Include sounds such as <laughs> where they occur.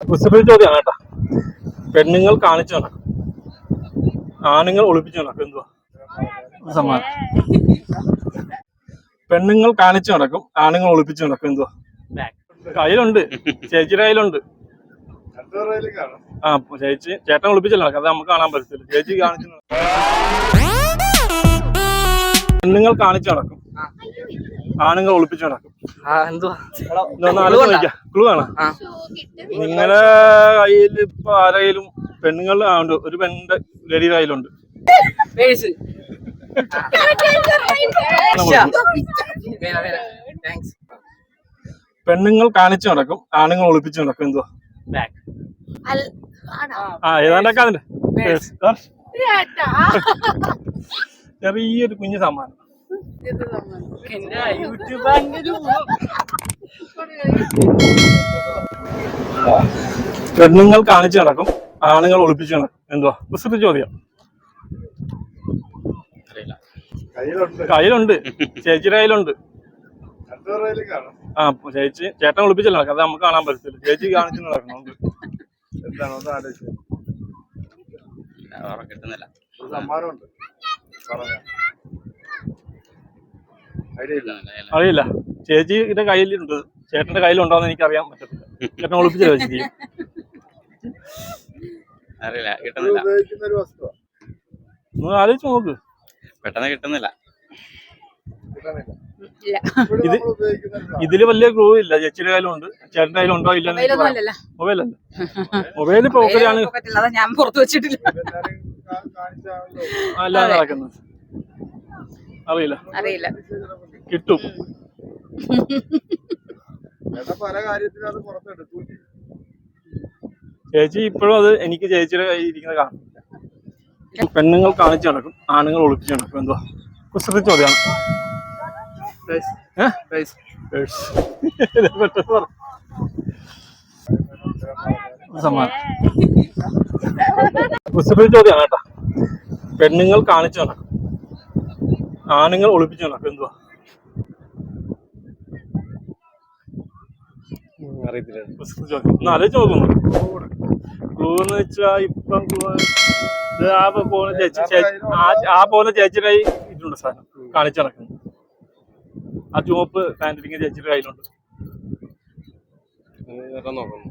കുസൃതി ചോദ്യമാണ് കേട്ടാ പെണ്ണുങ്ങൾ കാണിച്ചു നടക്കും ആണുങ്ങൾ ഒളിപ്പിച്ചു നടക്കും എന്തുവാ? സമ്മാനം. പെണ്ണുങ്ങൾ കാണിച്ചു നടക്കും ആണുങ്ങൾ ഒളിപ്പിച്ചു നടക്കും. എന്തുവാ? കയ്യിലുണ്ട് ചേച്ചിയുടെ കയ്യിലുണ്ട്. ആ ചേച്ചി ചേട്ടൻ ഒളിപ്പിച്ചല്ല അത് നമുക്ക് കാണാൻ പറ്റത്തില്ല. ചേച്ചി കാണിച്ചു പെണ്ണുങ്ങൾ കാണിച്ചു നടക്കും ആണുങ്ങൾ ഒളിപ്പിച്ചു നടക്കും. നിങ്ങളുടെ കയ്യിൽ ഇപ്പൊ ആരെങ്കിലും ഉണ്ട്. ഒരു പെണ്ണിന്റെ ലേഡിയുടെ കയ്യിലുണ്ട്. പെണ്ണുങ്ങൾ കാണിച്ചു നടക്കും. ആണുങ്ങൾ ഒളിപ്പിച്ചു നടക്കും. എന്തോ ബാക്ക് ആ ഏതാണ്ടൊക്കെ അതിന്റെ. ചെറിയൊരു കുഞ്ഞു സമ്മാനം. പെണ്ണുങ്ങൾ കാണിച്ചു നടക്കും ആണുങ്ങൾ ഒളിപ്പിച്ചു നടക്കും. എന്തുവാ? കുസൃതി ചോദ്യം. കയ്യിലുണ്ട്. ചേച്ചിയുടെ കയ്യിലുണ്ട്. ആ ചേച്ചി ചേട്ടൻ ഒളിപ്പിച്ചല്ലോ നടക്കും. അത് നമുക്ക് കാണാൻ പറ്റത്തില്ല. ചേച്ചി കാണിച്ചു നടക്കുന്നുണ്ട്. എന്താണോ? ആലോചിച്ചത് കിട്ടുന്നില്ല ഒരു സമ്മാനമുണ്ട്. പറഞ്ഞോ. അറിയില്ല. ചേച്ചിയുടെ കയ്യിലുണ്ട്. ചേട്ടന്റെ കയ്യിലുണ്ടോന്ന് എനിക്ക് അറിയാൻ പറ്റത്തില്ല. ചേട്ടൻ ഒളിപ്പിച്ചു ചേച്ചി അറിയില്ല. കിട്ടുന്നില്ല. ഉപയോഗിക്കുന്ന ഒരു വസ്തുവാണ് ഒന്ന് ആലോചിച്ച് നോക്ക്. പെട്ടെന്ന് കിട്ടുന്നില്ല. ഇല്ല. ഇത്. ഇതിൽ വലിയ ക്ലൂ ഇല്ല. ചേച്ചിയുടെ കയ്യിലുണ്ട്. ചേട്ടന്റെ കയ്യിലുണ്ടോ ഇല്ല മൊബൈലല്ല. മൊബൈൽ അല്ല മൊബൈൽ പോക്കറ്റാണ് പോക്കറ്റില്ല ഞാൻ പുറത്ത് വെച്ചിട്ടില്ല. അല്ല നടക്കുന്നത്. അറിയില്ല. അറിയില്ല. കിട്ടും. <laughs> പല കാര്യത്തിലും അത് പുറത്തെടുത്തു. ചേച്ചി ഇപ്പോഴും അത് എനിക്ക് ചേച്ചിയുടെ കയ്യിൽ ഇരിക്കുന്നത് കാണും. പെണ്ണുങ്ങൾ കാണിച്ചു നടക്കും ആണുങ്ങൾ ഒളിപ്പിച്ചു നടക്കും. എന്തുവാ കുസൃതി ചോദ്യമാണ് കുസൃതി ചോദ്യമാണ് കേട്ടാ. പെണ്ണുങ്ങൾ കാണിച്ചു നടക്കും ആണുങ്ങൾ ഒളിപ്പിച്ചു നടക്കും. എന്തുവാ അറിയത്തില്ല. കുസൃതി ചോദിക്കുന്നു ക്ലൂ എന്ന് വെച്ചാ ഇപ്പം ഇത് ആ പോകുന്ന ചേച്ചി ആ- പോകുന്ന ചേച്ചിയുടെ ഇട്ടുണ്ട് സാധനം. കാണിച്ചു നടക്കുന്നു. ആ ചുവപ്പ് പാന്റിരിക്കുന്ന ചേച്ചിയുടെ കയ്യിലുണ്ട്. നോക്കുന്നു.